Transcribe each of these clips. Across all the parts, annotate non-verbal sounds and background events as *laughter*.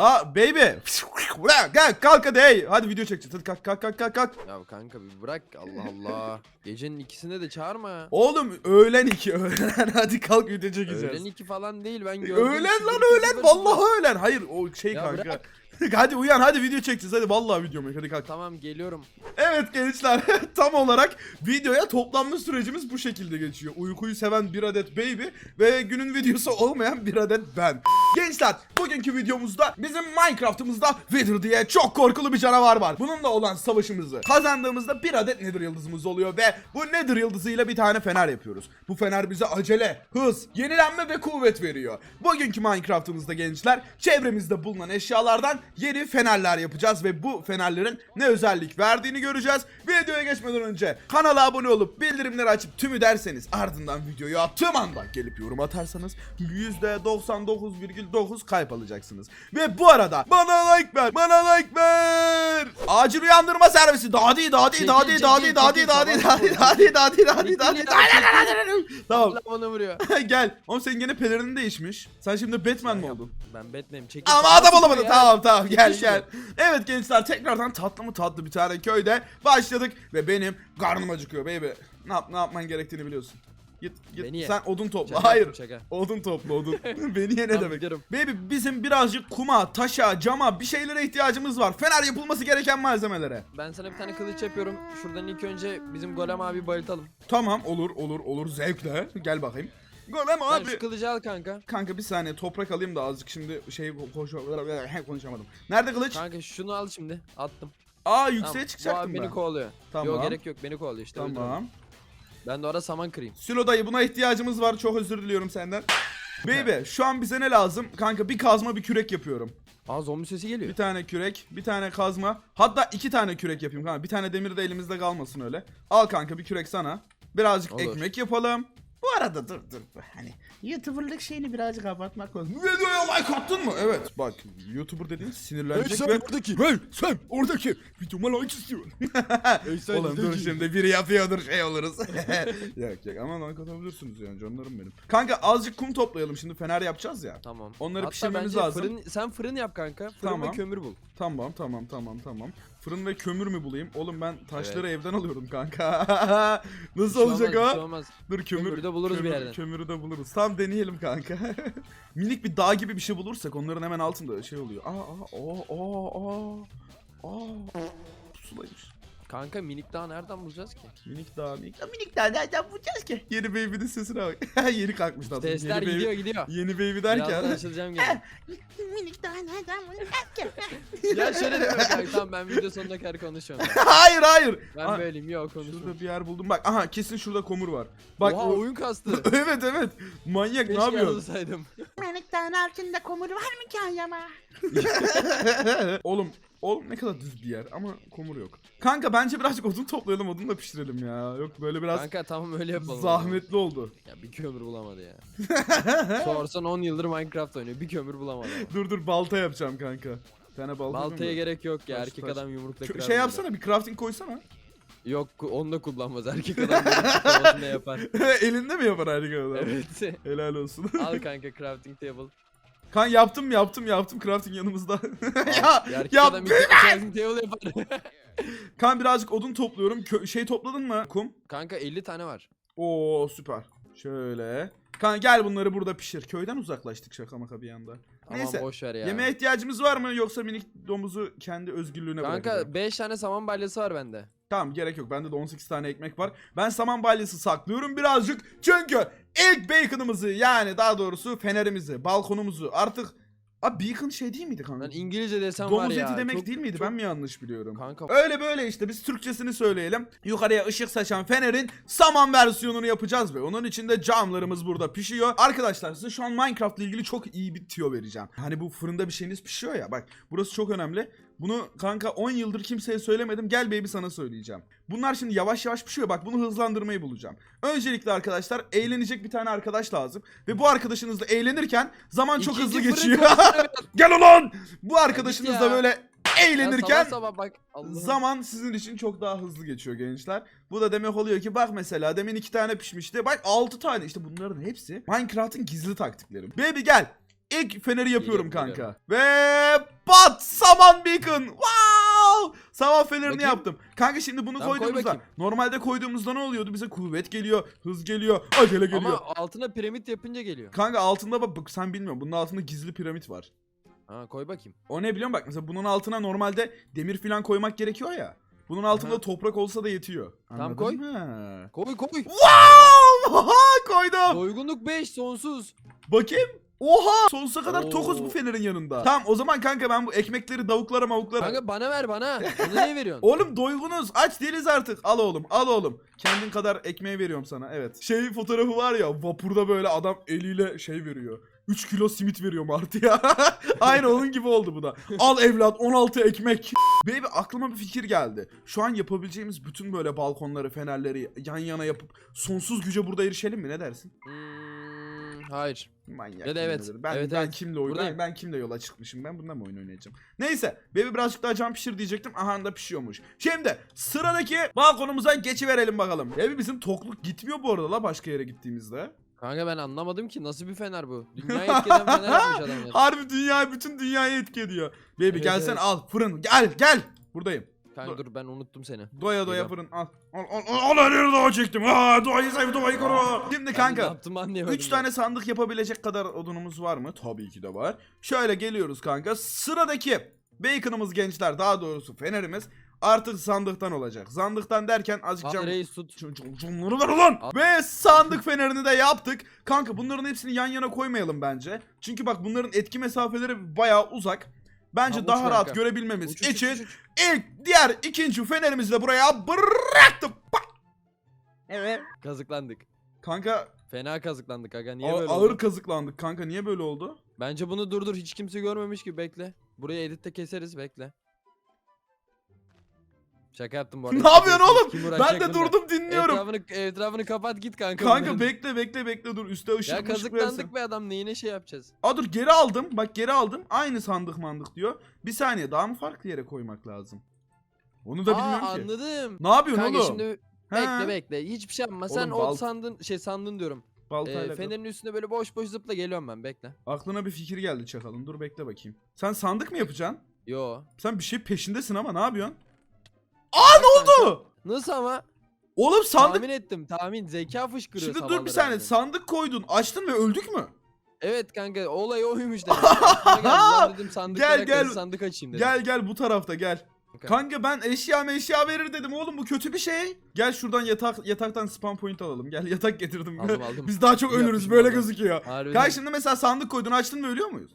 La baby. *laughs* Ulan gel kalk hadi hey. Hadi video çekeceğiz. Hadi kalk kalk kalk kalk kalk. Ya kanka bir bırak Allah Allah. Gecenin ikisinde de çağırma. Oğlum öğlen iki *laughs* öğlen. Hadi kalk video çekeceğiz. Öğlen iki falan değil ben gördüm. Öğlen lan öğlen. Vallahi öğlen. Hayır o şey Ya kanka. bırak. *laughs* hadi uyan hadi video çekeceğiz. Hadi vallahi video mu? Hadi kalk. Tamam geliyorum. Evet gençler tam olarak videoya toplanma sürecimiz bu şekilde geçiyor. Uykuyu seven bir adet baby ve günün videosu olmayan bir adet ben. Gençler bugünkü videomuzda bizim Minecraft'ımızda Wither diye çok korkulu bir canavar var. Bununla olan savaşımızı kazandığımızda bir adet Nether yıldızımız oluyor ve bu Nether yıldızıyla bir tane fener yapıyoruz. Bu fener bize acele, hız, yenilenme ve kuvvet veriyor. Bugünkü Minecraft'ımızda gençler çevremizde bulunan eşyalardan yeni fenerler yapacağız ve bu fenerlerin ne özellik verdiğini göreceğiz. Videoya geçmeden önce kanala abone olup bildirimleri açıp tümü derseniz ardından videoyu attığım anda gelip yorum atarsanız %99,9 kalp alacaksınız. Ve bu arada bana like ver, bana like ver. Acil uyandırma servisi. Dadi dadi dadi dadi dadi dadi dadi dadi dadi dadi dadi Tamam. Bana vuruyor. Gel. Oğlum senin gene pelerinin değişmiş. Sen şimdi Batman mi oldun? Ben Batman'im çekil. Ama adam olamadın. Tamam tamam gel gel. Evet gençler tekrardan tatlı mı tatlı bir tane köyde başladık ve benim karnım acıkıyor baby. Ne yap ne yapman gerektiğini biliyorsun. Git git Beni ye. sen odun topla. Şaka Hayır. şaka. Odun topla odun. *laughs* Beni ye ne Tamam, demek? gidiyorum. Baby bizim birazcık kuma, taşa, cama bir şeylere ihtiyacımız var. Fener yapılması gereken malzemelere. Ben sana bir tane kılıç yapıyorum. Şuradan ilk önce bizim golem abi bayıltalım. Tamam olur olur olur zevkle. Gel bakayım. Golem Sen abi. şu kılıcı al kanka. Kanka bir saniye toprak alayım da azıcık şimdi şey koş *laughs* konuşamadım. Nerede kılıç? Kanka şunu al şimdi. Attım. Aa yükseğe Tamam, bu çıkacaktım abi beni ben. kovalıyor. Tamam. Yok gerek yok beni kovalıyor işte. öldür onu. Tamam. Ben de orada saman kırayım. Sülo dayı buna ihtiyacımız var. Çok özür diliyorum senden. Baby şu an bize ne lazım? Kanka bir kazma bir kürek yapıyorum. Aa zombi sesi geliyor. Bir tane kürek, bir tane kazma. Hatta iki tane kürek yapayım kanka. Bir tane demir de elimizde kalmasın öyle. Al kanka bir kürek sana. Birazcık Olur. ekmek yapalım. Arada dur dur. Hani YouTuber'lık şeyini birazcık abartmak lazım. Videoya like attın mı? Evet bak YouTuber dediğin sinirlenecek ve... oradaki. Hey sen oradaki videoma like istiyorsun. *laughs* Oğlum dur şimdi biri yapıyordur şey oluruz. *laughs* yok yok ama like atabilirsiniz yani canlarım benim. Kanka azıcık kum toplayalım şimdi fener yapacağız ya. Tamam. Onları Hatta pişirmemiz bence lazım. Fırın, sen fırın yap kanka. Fırın Tamam. ve kömür bul. Tamam tamam tamam tamam. Fırın ve kömür mü bulayım? Oğlum ben taşları evden alıyorum kanka. *laughs* Nasıl şey olacak olmaz, bir şey o? olmaz. Dur kömür. Kömürü de buluruz bir kömür- yerden. Kömürü de buluruz. Tamam deneyelim kanka. *laughs* Minik bir dağ gibi bir şey bulursak onların hemen altında şey oluyor. Aa aa aa aa aa. Aa. Pusulaymış. Kanka minik daha nereden bulacağız ki? Minik dağ minik dağ minik dağ nereden bulacağız ki? Yeni baby'nin sesine bak. *laughs* Yeni kalkmış aslında. Sesler Yeni gidiyor gidiyor. Yeni baby Birazdan derken. açılacağım gene. Minik daha nereden bulacağız ki? Ya şöyle deme kanka tamam ben video sonuna kadar konuşuyorum. *laughs* hayır hayır. Ben Aa, böyleyim yok konuşma. Şurada bir yer buldum. Bak aha kesin şurada komur var. Bak Oha o- oyun kastı. *laughs* evet evet. Manyak ne Keşke yapıyorsun? yazılsaydım. Dağın *laughs* altında komur var mı ki acaba? oğlum oğlum ne kadar düz bir yer ama komur yok. Kanka bence birazcık odun toplayalım odun da pişirelim ya. Yok böyle biraz Kanka tamam öyle yapalım. zahmetli oldu. Ya bir kömür bulamadı ya. Sorsan 10 yıldır Minecraft oynuyor. Bir kömür bulamadı. ama. Dur dur balta yapacağım kanka. Tane balta Baltaya gerek yok ya. Taş, Erkek taş. adam yumrukla kırar. Şey böyle. yapsana bir crafting koysana. Yok onu da kullanmaz. Erkek adam böyle kafasında yapar. *laughs* Elinde mi yapar harika adam? Evet. *laughs* Helal olsun. *laughs* Al kanka crafting table. kan yaptım yaptım yaptım crafting yanımızda. ya, ya erkek crafting table yapar. kan birazcık odun topluyorum. Kö- şey topladın mı? Kum. kanka 50 tane var. Oo süper. Şöyle. Kan gel bunları burada pişir. Köyden uzaklaştık şaka maka bir yanda. Aman Neyse. boş ver ya. Yemeğe ihtiyacımız var mı yoksa minik domuzu kendi özgürlüğüne bırakacağım? Kanka 5 tane saman balyası var bende. Tamam gerek yok. Bende de 18 tane ekmek var. Ben saman balyası saklıyorum birazcık. Çünkü ilk bacon'ımızı yani daha doğrusu fenerimizi, balkonumuzu artık... Abi bacon şey değil miydi kanka? Lan İngilizce desem var Domuz ya. eti demek çok- değil miydi? çok- Ben mi yanlış biliyorum? Kanka Öyle böyle işte biz Türkçesini söyleyelim. Yukarıya ışık saçan fenerin saman versiyonunu yapacağız ve onun içinde camlarımız burada pişiyor. Arkadaşlar size şu an Minecraft ile ilgili çok iyi bir tüyo vereceğim. Hani bu fırında bir şeyiniz pişiyor ya bak burası çok önemli. Bunu kanka 10 yıldır kimseye söylemedim. Gel baby sana söyleyeceğim. Bunlar şimdi yavaş yavaş pişiyor. Bak bunu hızlandırmayı bulacağım. Öncelikle arkadaşlar eğlenecek bir tane arkadaş lazım. Ve bu arkadaşınızla eğlenirken zaman çok İkinci hızlı fırın geçiyor. *laughs* Gel ulan! Bu arkadaşınızla ya. böyle Ya eğlenirken sabah sabah bak. Allah'ım. Zaman sizin için çok daha hızlı geçiyor gençler. Bu da demek oluyor ki bak mesela demin iki tane pişmişti. Bak altı tane işte bunların hepsi Minecraft'ın gizli taktikleri. Baby gel. İlk feneri yapıyorum Geliyorum, kanka. Ve What? Saman beacon. Wow! Saman fenerini Bakayım. yaptım. Kanka şimdi bunu Tamam, koy koyduğumuzda bakayım. normalde koyduğumuzda ne oluyordu? Bize kuvvet geliyor, hız geliyor, acele geliyor. Ama altına piramit yapınca geliyor. Kanka altında bak, bak sen bilmiyorsun. Bunun altında gizli piramit var. Ha koy bakayım. O ne biliyor musun? Bak mesela bunun altına normalde demir falan koymak gerekiyor ya. Bunun altında Aha. toprak olsa da yetiyor. Anladın koy. Koy koy. Wow! *laughs* Koydum. Doygunluk 5 sonsuz. Bakayım. Oha! Sonsuza kadar Oo. tokuz bu fenerin yanında. Tamam o zaman kanka ben bu ekmekleri davuklara mavuklara... Kanka bana ver bana. *laughs* Onu niye veriyorsun? Oğlum doygunuz aç değiliz artık. Al oğlum al oğlum. Kendin kadar ekmeği veriyorum sana evet. Şey fotoğrafı var ya vapurda böyle adam eliyle şey veriyor. 3 kilo simit veriyor Martı'ya. *laughs* Aynı onun gibi oldu bu da. Al evlat 16 ekmek. Baby aklıma bir fikir geldi. Şu an yapabileceğimiz bütün böyle balkonları, fenerleri yan yana yapıp sonsuz güce burada erişelim mi? Ne dersin? Hmm, hayır. Manyak. Ya da evet. Ben, Evet, ben evet. kimle oyun Buradayım. ben kimle yola çıkmışım? Ben bundan mı oyun oynayacağım? Neyse, baby birazcık daha cam pişir diyecektim. Aha da pişiyormuş. Şimdi sıradaki balkonumuza geçiverelim bakalım. Baby bizim tokluk gitmiyor bu arada la başka yere gittiğimizde. Kanka ben anlamadım ki nasıl bir fener bu. *laughs* Dünyayı etkileyen fener yapmış adamlar. Harbi dünya bütün dünyayı etki ediyor. Baby Evet, gelsen evet. al fırın gel gel. Buradayım. Kanka dur ben unuttum seni. Doya doya fırın al. Al al al, al her doğa çektim. Aa doğayı sev doğayı koru. Şimdi kanka yaptım anlayamadım. 3 ya. tane sandık yapabilecek kadar odunumuz var mı? Tabii ki de var. Şöyle geliyoruz kanka. Sıradaki bacon'ımız gençler daha doğrusu fenerimiz artık sandıktan olacak. Sandıktan derken azıcık cam- Camları ver ulan! Ve sandık fenerini de yaptık. Kanka bunların hepsini yan yana koymayalım bence. Çünkü bak bunların etki mesafeleri bayağı uzak. Bence uç daha rahat kanka. görebilmemiz Uç, için uç, uç. ilk, diğer, ikinci fenerimizi de buraya bıraktım. Pak! Evet. Kazıklandık. Kanka Fena kazıklandık aga. Niye a- böyle ağır oldu? kazıklandık. Kanka niye böyle oldu? Bence bunu durdur. Hiç kimse görmemiş gibi bekle. Burayı editte keseriz bekle. Şaka yaptım bu *laughs* arada. Ne yapıyorsun oğlum? Ben de durdum dinliyorum. Etrafını, etrafını kapat git kanka. Kanka bekle bekle bekle dur üstte ışık Ya kazıklandık be adam neyine şey yapacağız? Aa dur geri aldım. Bak geri aldım. Aynı sandık mandık diyor. Bir saniye daha mı farklı yere koymak lazım? Onu da Aa bilmiyorum ki. anladım. Ne yapıyorsun Kanka oğlum? şimdi He, bekle bekle. Hiçbir şey yapma. Sen Oğlum, o sandın şey sandın diyorum. Baltayla. Ee, fenerin üstünde böyle boş boş zıpla geliyorum ben bekle. Aklına bir fikir geldi çakalın. Dur bekle bakayım. Sen sandık mı yapacaksın? Yo. Sen bir şey peşindesin ama ne yapıyorsun? Aa Ne oldu? Nasıl ama? Oğlum sandık. Tahmin ettim tahmin. Zeka fışkırıyor Şimdi dur sabahları bir saniye. benden. Sandık koydun. Açtın ve öldük mü? Evet kanka olay oymuş dedim. Aklıma geldi, lan dedim sandık Gel, gel, gel. sandık açayım dedim. Gel gel bu tarafta gel. Kanka. Ben eşya eşya verir dedim oğlum bu kötü bir şey. Gel şuradan yatak yataktan spam point alalım. Gel yatak getirdim. Aldım, aldım. Biz daha çok İyi ölürüz yapmışım böyle valla. gözüküyor. Harbiden. Kanka şimdi mesela sandık koydun açtın ve ölüyor muyuz?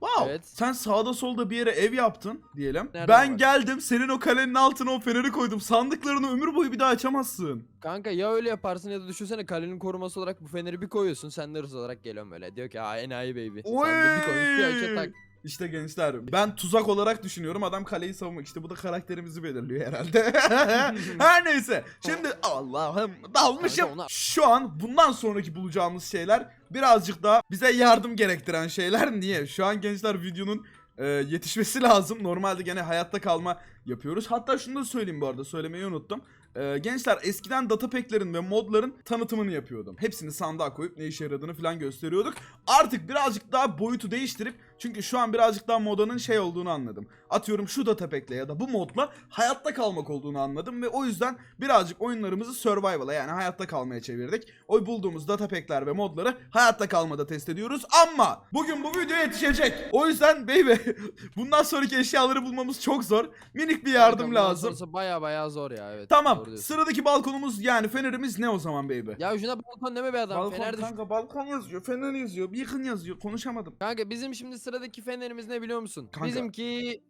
Wow. Evet. Sen sağda solda bir yere ev yaptın diyelim. Nereden ben var? geldim senin o kalenin altına o feneri koydum. Sandıklarını ömür boyu bir daha açamazsın. Kanka ya öyle yaparsın ya da düşünsene kalenin koruması olarak bu feneri bir koyuyorsun. Sen de hırsız olarak geliyorsun böyle. Diyor ki aa enayi baby. Oy! Bir koymuş bir açıyor tak. İşte gençler ben tuzak olarak düşünüyorum adam kaleyi savunmak işte bu da karakterimizi belirliyor herhalde. *laughs* Her neyse şimdi Allah'ım dalmışım. Şu an bundan sonraki bulacağımız şeyler birazcık daha bize yardım gerektiren şeyler. Niye? Şu an gençler videonun e, yetişmesi *laughs* lazım. Normalde gene hayatta kalma yapıyoruz. Hatta şunu da söyleyeyim bu arada söylemeyi unuttum. E, gençler eskiden datapack'lerin ve modların tanıtımını yapıyordum. Hepsini sandığa koyup ne işe yaradığını falan gösteriyorduk. Artık birazcık daha boyutu değiştirip çünkü şu an birazcık daha modanın şey olduğunu anladım. Atıyorum şu datapack'le ya da bu modla hayatta kalmak olduğunu anladım ve o yüzden birazcık oyunlarımızı survival'a yani hayatta kalmaya çevirdik. O bulduğumuz datapack'ler ve modları hayatta kalmada test ediyoruz ama bugün bu video yetişecek. O yüzden baby *laughs* bundan sonraki eşyaları bulmamız çok zor. Minik bir yardım Kanka, bundan lazım. sonrası Baya baya zor ya evet. Tamam diyorsun. sıradaki balkonumuz yani fenerimiz ne o zaman baby? Ya şuna balkon deme be adam. Balkon Fener düş- kanka balkon yazıyor, fener yazıyor, beacon yazıyor. Konuşamadım. Kanka bizim şimdi sıradaki fenerimiz ne biliyor musun? Kanka. Bizimki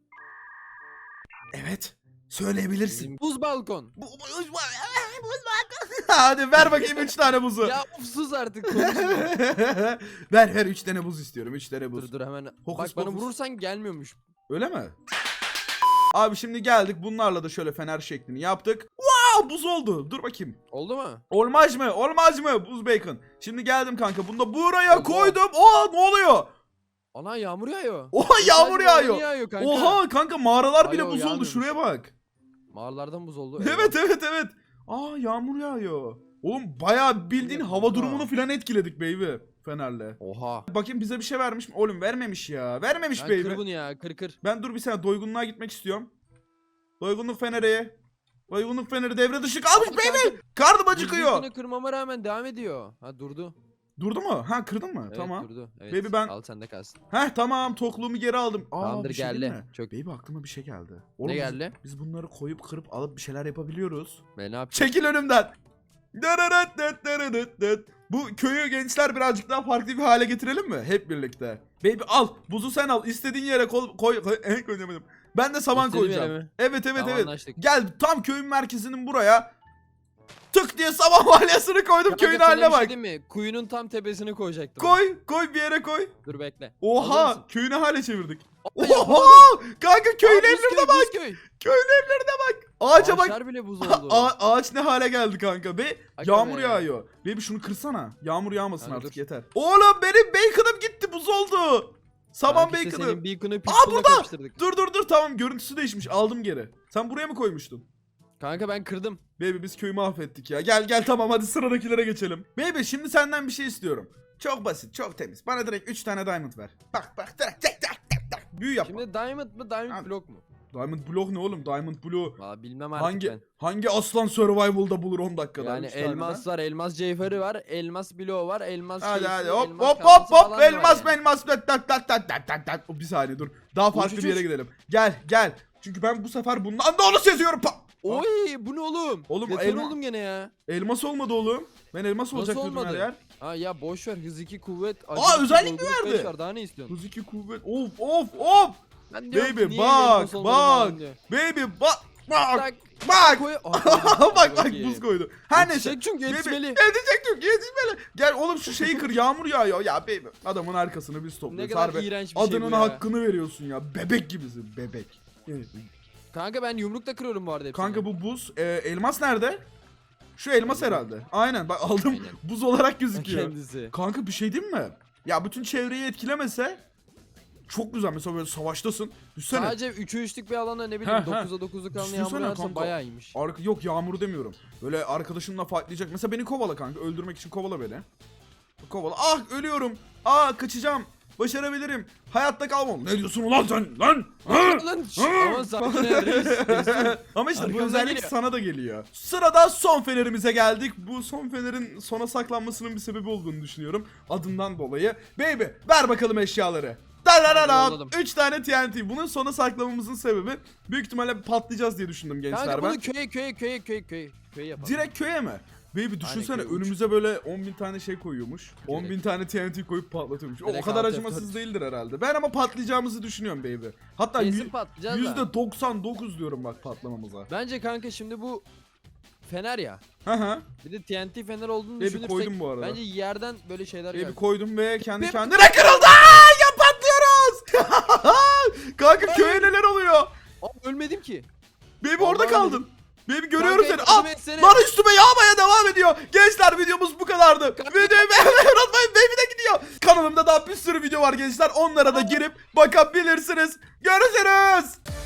Evet. Söyleyebilirsin. bizim buz balkon. Bu, bu, *laughs* Hadi ver bakayım 3 tane buzu. ya uf sus artık konuşma. *laughs* ver ver 3 tane buz istiyorum. 3 tane buz. dur dur hemen. Hokus Bak bana pokus. vurursan gelmiyormuş. Öyle mi? Abi şimdi geldik. Bunlarla da şöyle fener şeklini yaptık. Wow buz oldu. Dur bakayım. Oldu mu? Olmaz mı? Olmaz mı? Buz bacon. Şimdi geldim kanka. Bunu da buraya Allah. koydum. Oo ne oluyor? Ana yağmur yağıyor. Oha yağmur yağıyor. yağıyor kanka. Oha kanka mağaralar bile Alo, buz oldu. yağmıyormuş. Şuraya bak. Mağaralardan buz oldu. Evet evet evet. Aa yağmur yağıyor. Oğlum bayağı bildiğin hava durumunu falan etkiledik baby. Fenerle. Oha. Bakayım bize bir şey vermiş mi? Oğlum vermemiş ya. Vermemiş Ya baby. kır bunu ya kır kır. Ben dur bir saniye doygunluğa gitmek istiyorum. Doygunluk feneri. Doygunluk feneri devre dışı kalmış baby. kanka, Karnım acıkıyor. Kırmama rağmen devam ediyor. Ha durdu. Durdu mu? Ha kırdın mı? Evet, tamam. durdu. Evet. Baby ben- Al sende kalsın. Heh tamam tokluğumu geri aldım. Aa, Tamamdır bir şey geldi. mi? Çok Baby aklıma bir şey geldi. ne Oğlum biz- geldi? Biz, bunları koyup kırıp alıp bir şeyler yapabiliyoruz. Ben ne yapacağım? Çekil önümden. Bu köyü gençler birazcık daha farklı bir hale getirelim mi? Hep birlikte. Baby al. Buzu sen al. İstediğin yere kol, koy. koy. *laughs* Ben de saman İstediğim koyacağım. Evet evet Tamam, evet. anlaştık. Gel tam köyün merkezinin buraya. Tık diye saman *laughs* balyasını koydum köyün haline şey bak. diyeyim mi? Kuyunun tam tepesini koyacaktım. Koy koy bir yere koy. Dur bekle. Oha köyünü hale çevirdik. Oha kanka köyün evlerine bak. köy. Köyün evlerine bak. Ağaca bak. Bile buz oldu. *laughs* a- ağaç ne hale geldi kanka be? Aga Yağmur be. yağıyor. Baby şunu kırsana. Yağmur yağmasın Kanka artık dur. yeter. Oğlum benim bacon'ım gitti buz oldu. Saman. Senin beacon'ı Aa, burada. Dur dur dur tamam görüntüsü değişmiş aldım geri. Sen buraya mı koymuştun? Kanka ben kırdım. Baby biz köyü mahvettik ya. Gel gel tamam hadi sıradakilere geçelim. Baby şimdi senden bir şey istiyorum. Çok basit çok temiz. Bana direkt 3 tane diamond ver. Bak bak direkt tek tek tek tek. Büyü yapma. Şimdi diamond mı diamond Abi. block mu? Diamond block ne oğlum? Diamond block. Valla bilmem artık Hangi ben. hangi aslan survival'da bulur 10 dakikada? Yani elmas var, elmas cevheri var, elmas bloğu var, elmas Hadi şeysi, hadi hop elmas hop hop hop elmas yani. elmas tat tat tat tat tat tat tat. Bir saniye dur. Daha farklı uç, bir yere uç. gidelim. Gel gel. Çünkü ben bu sefer bundan da onu seziyorum. Pa- Oy bu ne oğlum? Oğlum, Yeter elma- oldum gene ya. elmas olmadı oğlum. Ben elmas olacak dedim her olmadı? yer. Ha ya boş ver hız 2 kuvvet. Aa, özellik mi verdi? Var, daha ne istiyorsun? Hız 2 kuvvet. Of of of. Ben diyorum Baby ki niye bak elmas olmadı bak. falan diyor. Baby bak bak Tak, bak. koy. *laughs* Aa, koydum. bak bak buz koydu. Her neyse. Yetişecek çünkü Baby, yetişmeli. Yetişecek çünkü yetişmeli. Gel oğlum şu şeyi kır yağmur yağıyor. Ya baby adamın arkasını biz Ne topluyoruz. kadar Harbi. iğrenç bir şey Adının ya. hakkını veriyorsun ya. Bebek gibisin bebek. Kanka ben yumrukla kırıyorum bu arada hepsini. Kanka bu buz. e, elmas nerede? Şu elmas herhalde. Aynen bak aldım. Aynen. *laughs* Buz olarak gözüküyor. Kendisi. Kanka bir şey diyeyim mi? Ya bütün çevreyi etkilemese çok güzel. Mesela böyle savaştasın. Düşsene. Sadece 3'ü 3'lük bir alanda ne bileyim Heh, heh. 9'a 9'luk alanda yağmur yağarsa kanka. bayağı iyiymiş. Arka, yok yağmuru demiyorum. Böyle arkadaşımla fightlayacak. Mesela beni kovala kanka. Öldürmek için kovala beni. Kovala. Ah ölüyorum. Ah kaçacağım. Başarabilirim. Hayatta kalmam. Ne diyorsun ulan sen lan? Ha? Lan şş, Ha? aman sakin ol reis. Ama işte bu özellik geliyor. sana da geliyor. Sırada son fenerimize geldik. Bu son fenerin sona saklanmasının bir sebebi olduğunu düşünüyorum. Adından dolayı. Baby ver bakalım eşyaları. Dararara. yolladım. 3 tane TNT. Bunun sona saklamamızın sebebi büyük ihtimalle patlayacağız diye düşündüm gençler Kanka ben. bunu köye köye köye köye köye köye yapalım. Direkt köye mi? Baby düşünsene uç. önümüze böyle 10.000 tane şey koyuyormuş. Direkt. 10.000 tane TNT koyup patlatıyormuş. O, o Direkt kadar acımasız F4. değildir herhalde. Ben ama patlayacağımızı düşünüyorum baby. Hatta Kesin yü- patlayacağız da. %99 diyorum bak patlamamıza. Bence kanka şimdi bu fener ya. Hı hı. Bir de TNT fener olduğunu Baby düşünürsek koydum bu arada. bence yerden böyle şeyler Baby geldi. koydum ve kendi Baby- kendine kırıldı. Aa, Ya patlıyoruz. *laughs* Kanka köye neler oluyor? Aa, ölmedim ki. Baby orada kaldın. Baby görüyorum seni. Yardım etsene. lan üstüme yağmaya devam ediyor. Gençler videomuz bu kadardı. Videoyu beğenmeyi unutmayın. Baby de gidiyor. Kanalımda daha bir sürü video var gençler. Onlara da girip bakabilirsiniz. Görüşürüz.